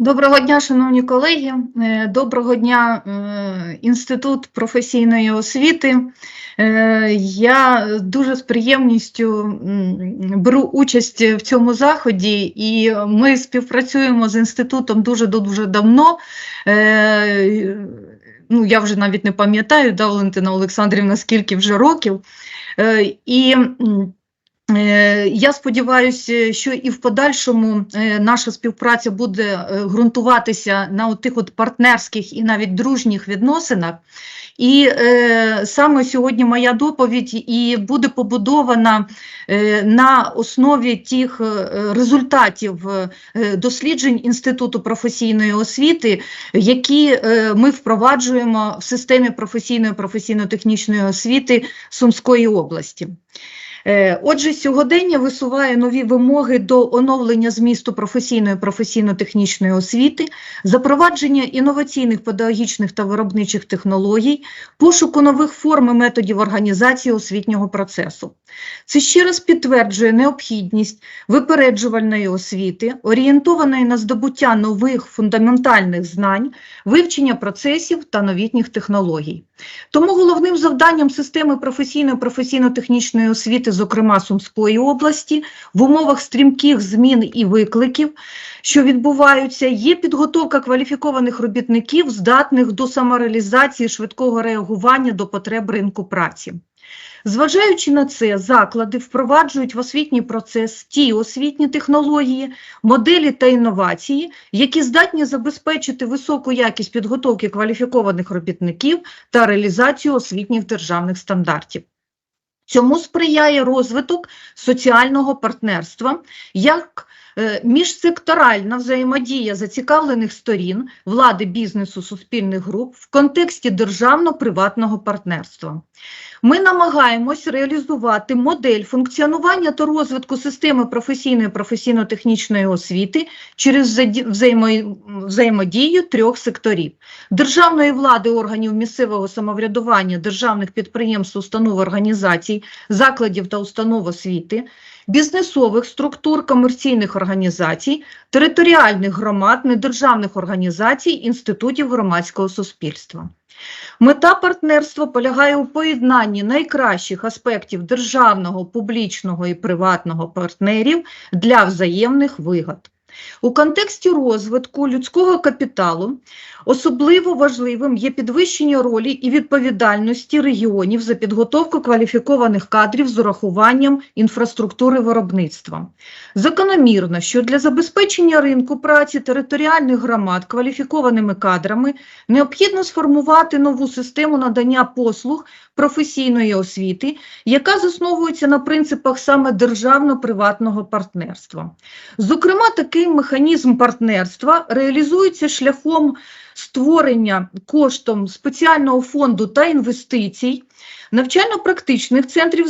Доброго дня, шановні колеги. Е, Доброго дня, е, Інститут професійної освіти. Е, Я дуже з приємністю беру участь в цьому заході, і ми співпрацюємо з інститутом дуже дуже давно. Ну, я вже навіть не пам'ятаю, да, Валентина Олександрівна, скільки вже років. І Я сподіваюся, що і в подальшому е, наша співпраця буде е, ґрунтуватися на тих от партнерських і навіть дружніх відносинах. І е, саме сьогодні моя доповідь і буде побудована е, на основі тих е, результатів е, досліджень Інституту професійної освіти, які е, ми впроваджуємо в системі професійної професійно-технічної освіти Сумської області. Е, Отже, сьогодення висуває нові вимоги до оновлення змісту професійної професійно-технічної освіти, запровадження інноваційних педагогічних та виробничих технологій, пошуку нових форм і методів організації освітнього процесу. Це ще раз підтверджує необхідність випереджувальної освіти, орієнтованої на здобуття нових фундаментальних знань, вивчення процесів та новітніх технологій. Тому головним завданням системи професійної професійно-технічної освіти, зокрема Сумської області, в умовах стрімких змін і викликів, що відбуваються, є підготовка кваліфікованих робітників, здатних до самореалізації швидкого реагування до потреб ринку праці. Зважаючи на це, заклади впроваджують в освітній процес ті освітні технології, моделі та інновації, які здатні забезпечити високу якість підготовки кваліфікованих робітників та реалізацію освітніх державних стандартів. Цьому сприяє розвиток соціального партнерства як е, міжсекторальна взаємодія зацікавлених сторін, влади, бізнесу, суспільних груп в контексті державно-приватного партнерства. Ми намагаємось реалізувати модель функціонування та розвитку системи професійної професійно-технічної освіти через взаємодію трьох секторів: державної влади, органів місцевого самоврядування, державних підприємств, установ, організацій, закладів та установ освіти, бізнесових структур, комерційних організацій, територіальних громад, недержавних організацій, інститутів громадського суспільства. Мета партнерства полягає у поєднанні найкращих аспектів державного, публічного і приватного партнерів для взаємних вигод. У контексті розвитку людського капіталу особливо важливим є підвищення ролі і відповідальності регіонів за підготовку кваліфікованих кадрів з урахуванням інфраструктури виробництва. Закономірно, що для забезпечення ринку праці територіальних громад кваліфікованими кадрами необхідно сформувати нову систему надання послуг професійної освіти, яка засновується на принципах саме державно-приватного партнерства. Зокрема, такий механізм партнерства реалізується шляхом створення коштом спеціального фонду та інвестицій, навчально-практичних центрів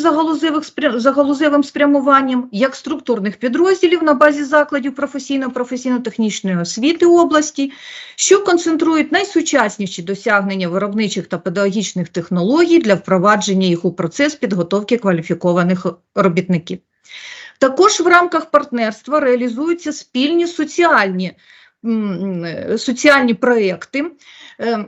за галузевим спрямуванням, як структурних підрозділів на базі закладів професійно-професійно-технічної освіти області, що концентрують найсучасніші досягнення виробничих та педагогічних технологій для впровадження їх у процес підготовки кваліфікованих робітників. Також в рамках партнерства реалізуються спільні соціальні, е, соціальні проекти. Е,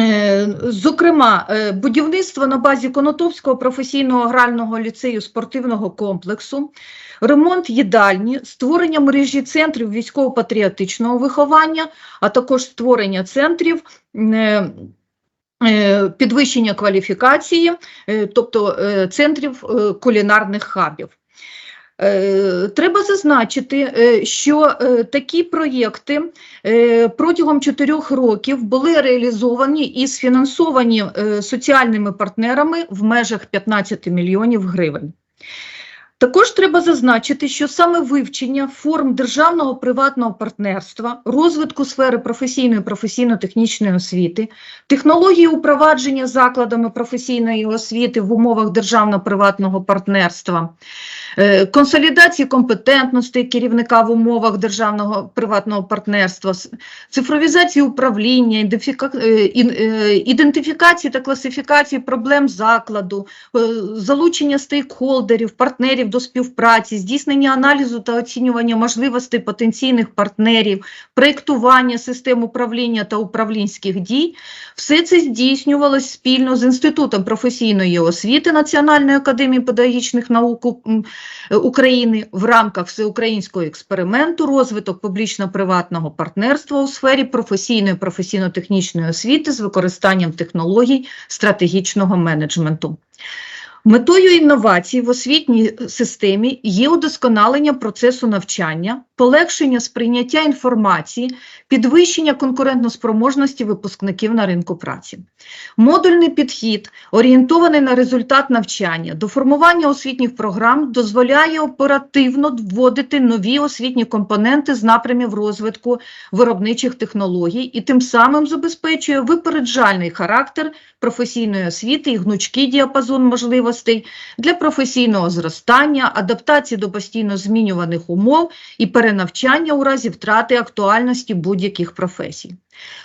е, Зокрема, будівництво на базі Конотопського професійного грального ліцею спортивного комплексу, ремонт їдальні, створення мережі центрів військово-патріотичного виховання, а також створення центрів підвищення кваліфікації, тобто центрів кулінарних хабів. Е, Треба зазначити, е, що е, такі проєкти протягом чотирьох років були реалізовані і сфінансовані соціальними партнерами в межах 15 мільйонів гривень. Також треба зазначити, що саме вивчення форм державного приватного партнерства, розвитку сфери професійної професійно-технічної освіти, технології упровадження закладами професійної освіти в умовах державно-приватного партнерства, е, консолідації компетентностей керівника в умовах державного приватного партнерства, цифровізації управління, е, е, ідентифікації та класифікації проблем закладу, залучення стейкхолдерів, партнерів до співпраці, здійснення аналізу та оцінювання можливостей потенційних партнерів, проєктування систем управління та управлінських дій. Все це здійснювалось спільно з Інститутом професійної освіти Національної академії педагогічних наук України в рамках всеукраїнського експерименту розвиток публічно-приватного партнерства у сфері професійної професійно-технічної освіти з використанням технологій стратегічного менеджменту. Метою інновацій в освітній системі є удосконалення процесу навчання, полегшення сприйняття інформації, підвищення конкурентноспроможності випускників на ринку праці. Модульний підхід, орієнтований на результат навчання, до формування освітніх програм дозволяє оперативно вводити нові освітні компоненти з напрямів розвитку виробничих технологій і тим самим забезпечує випереджальний характер професійної освіти і гнучкий діапазон можливостей для професійного зростання, адаптації до постійно змінюваних умов і перенавчання у разі втрати актуальності будь-яких професій.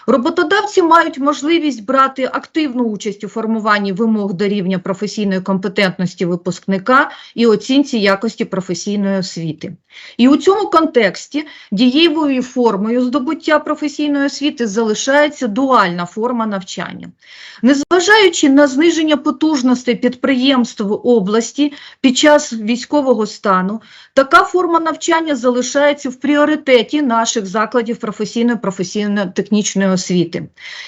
Роботодавці мають можливість брати активну участь у формуванні вимог до рівня професійної компетентності випускника і оцінці якості професійної освіти. І у цьому контексті дієвою формою здобуття професійної освіти залишається дуальна форма навчання. Незважаючи на зниження потужностей підприємств області під час військового стану, така форма навчання залишається в пріоритеті наших закладів професійної професійно-технічної освіти.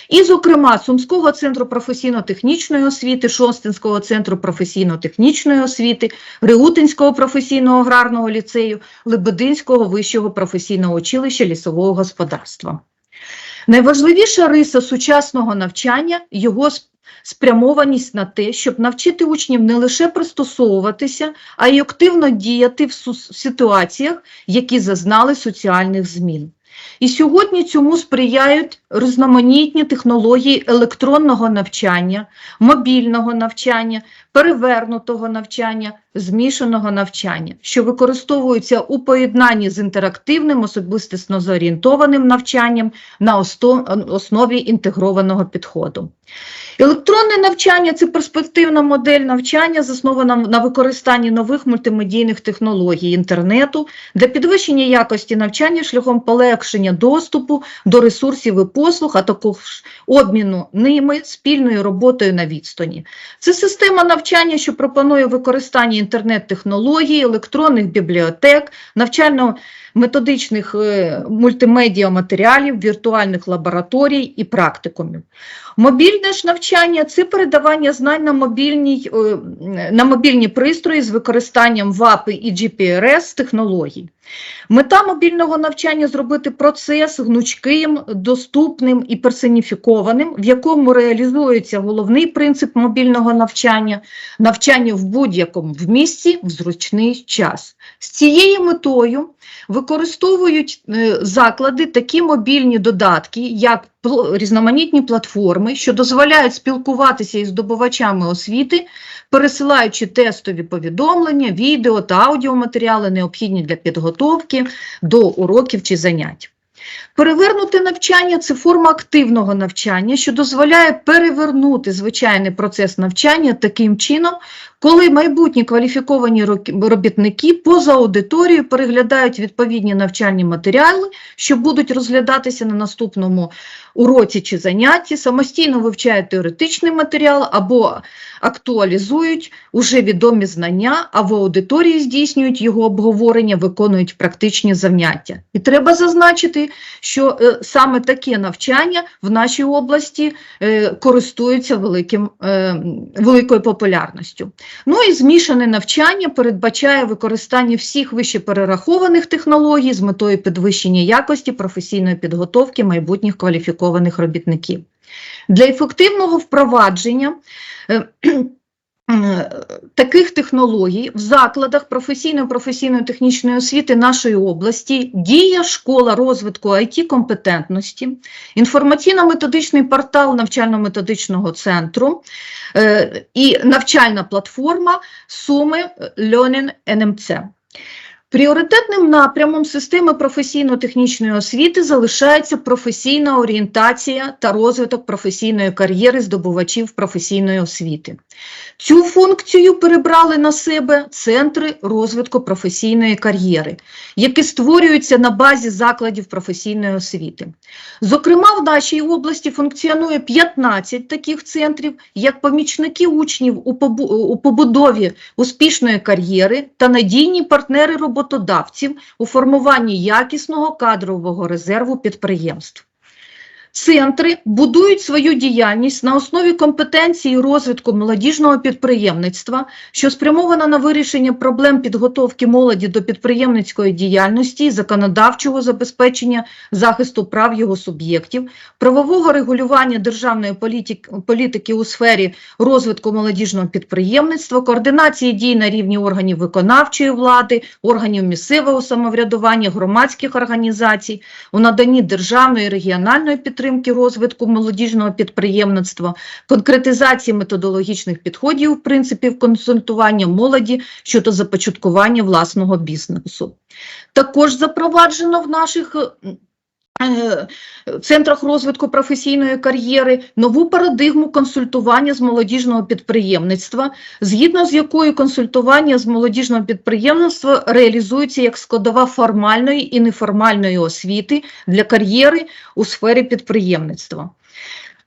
І, зокрема, Сумського центру професійно-технічної освіти, Шостинського центру професійно-технічної освіти, Реутинського професійного аграрного ліцею, Лебединського вищого професійного училища лісового господарства. Найважливіша риса сучасного навчання його спрямованість на те, щоб навчити учнів не лише пристосовуватися, а й активно діяти в ситуаціях, які зазнали соціальних змін. І сьогодні цьому сприяють різноманітні технології електронного навчання, мобільного навчання, перевернутого навчання, змішаного навчання, що використовуються у поєднанні з інтерактивним, особистісно зорієнтованим навчанням на основі інтегрованого підходу. Електронне навчання це перспективна модель навчання, заснована на використанні нових мультимедійних технологій інтернету для підвищення якості навчання шляхом полегшення доступу до ресурсів і послуг, а також обміну ними спільною роботою на відстані. Це система навчання, що пропонує використання інтернет-технологій, електронних бібліотек, навчально-методичних е, мультимедіа матеріалів, віртуальних лабораторій і практикумів. Мобільне ж навчання це передавання знань на, мобільній, е, на мобільні пристрої з використанням ВАПи і GPRS технологій. Мета мобільного навчання зробити процес гнучким, доступним і персоніфікованим, в якому реалізується головний принцип мобільного навчання навчання в будь-якому в місці в зручний час. З цією метою використовують е, заклади такі мобільні додатки, як різноманітні платформи, що дозволяють спілкуватися із здобувачами освіти, пересилаючи тестові повідомлення, відео та аудіоматеріали, необхідні для підготовки до уроків чи занять. Перевернути навчання це форма активного навчання, що дозволяє перевернути звичайний процес навчання таким чином, коли майбутні кваліфіковані робітники поза аудиторією переглядають відповідні навчальні матеріали, що будуть розглядатися на наступному уроці чи занятті, самостійно вивчають теоретичний матеріал або актуалізують уже відомі знання, а в аудиторії здійснюють його обговорення, виконують практичні заняття. І треба зазначити, що е, саме таке навчання в нашій області е, користується великим, е, великою популярністю. Ну і змішане навчання передбачає використання всіх вище перерахованих технологій з метою підвищення якості професійної підготовки майбутніх кваліфікованих робітників. Для ефективного впровадження е, таких технологій в закладах професійно-професійної технічної освіти нашої області діє школа розвитку IT-компетентності, інформаційно-методичний портал навчально-методичного центру е, і навчальна платформа Суми Learning NMC. Пріоритетним напрямом системи професійно-технічної освіти залишається професійна орієнтація та розвиток професійної кар'єри здобувачів професійної освіти. Цю функцію перебрали на себе центри розвитку професійної кар'єри, які створюються на базі закладів професійної освіти. Зокрема, в нашій області функціонує 15 таких центрів, як помічники учнів у побудові успішної кар'єри та надійні партнери роботодавців у формуванні якісного кадрового резерву підприємств. Центри будують свою діяльність на основі компетенції розвитку молодіжного підприємництва, що спрямована на вирішення проблем підготовки молоді до підприємницької діяльності законодавчого забезпечення захисту прав його суб'єктів, правового регулювання державної політики у сфері розвитку молодіжного підприємництва, координації дій на рівні органів виконавчої влади, органів місцевого самоврядування, громадських організацій, у наданні державної регіональної підтримки розвитку молодіжного підприємництва, конкретизації методологічних підходів, принципів консультування молоді щодо започаткування власного бізнесу. Також запроваджено в наших центрах розвитку професійної кар'єри нову парадигму консультування з молодіжного підприємництва, згідно з якою консультування з молодіжного підприємництва реалізується як складова формальної і неформальної освіти для кар'єри у сфері підприємництва.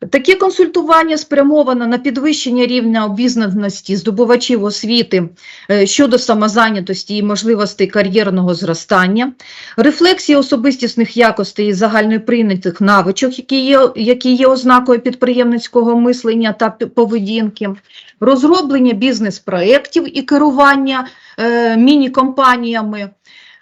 Таке консультування спрямовано на підвищення рівня обізнаності здобувачів освіти е, щодо самозайнятості і можливостей кар'єрного зростання, рефлексії особистісних якостей і загальноприйнятих навичок, які є, які є ознакою підприємницького мислення та поведінки, розроблення бізнес-проєктів і керування е, міні-компаніями,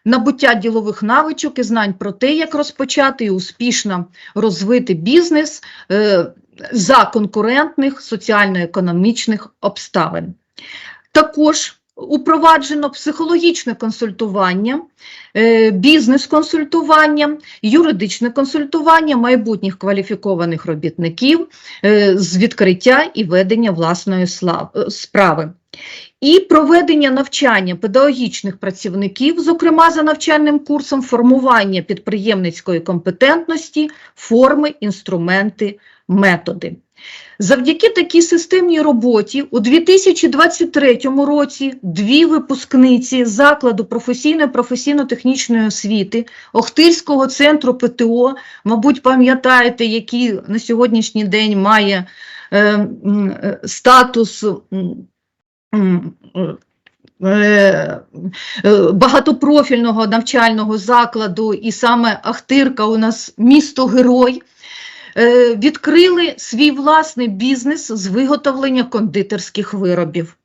набуття ділових навичок і знань про те, як розпочати і успішно розвити бізнес е, за конкурентних соціально-економічних обставин. Також упроваджено психологічне консультування, е, бізнес-консультування, юридичне консультування майбутніх кваліфікованих робітників е, з відкриття і ведення власної справи. І проведення навчання педагогічних працівників, зокрема за навчальним курсом формування підприємницької компетентності, форми, інструменти, методи. Завдяки такій системній роботі у 2023 році дві випускниці закладу професійної професійно-технічної освіти Охтирського центру ПТО, мабуть, пам'ятаєте, який на сьогоднішній день має е, е, статус багатопрофільного навчального закладу, і саме Ахтирка у нас місто-герой, е, відкрили свій власний бізнес з виготовлення кондитерських виробів.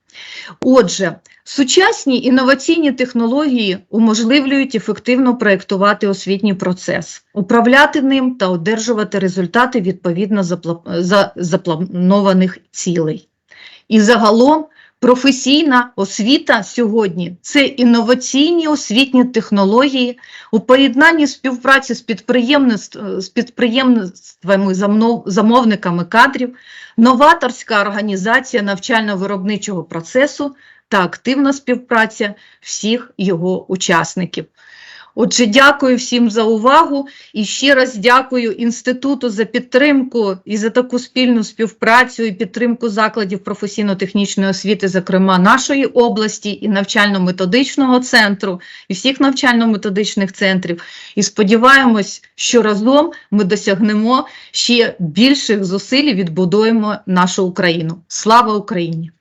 Отже, сучасні інноваційні технології уможливлюють ефективно проєктувати освітній процес, управляти ним та одержувати результати відповідно за запланованих цілей. І загалом професійна освіта сьогодні це інноваційні освітні технології у поєднанні співпраці з, підприємництв, з підприємництвами замовниками кадрів, новаторська організація навчально-виробничого процесу та активна співпраця всіх його учасників. Отже, дякую всім за увагу і ще раз дякую інституту за підтримку і за таку спільну співпрацю і підтримку закладів професійно-технічної освіти, зокрема нашої області, і навчально-методичного центру, і всіх навчально-методичних центрів. І сподіваємось, що разом ми досягнемо ще більших зусиль і відбудуємо нашу Україну. Слава Україні!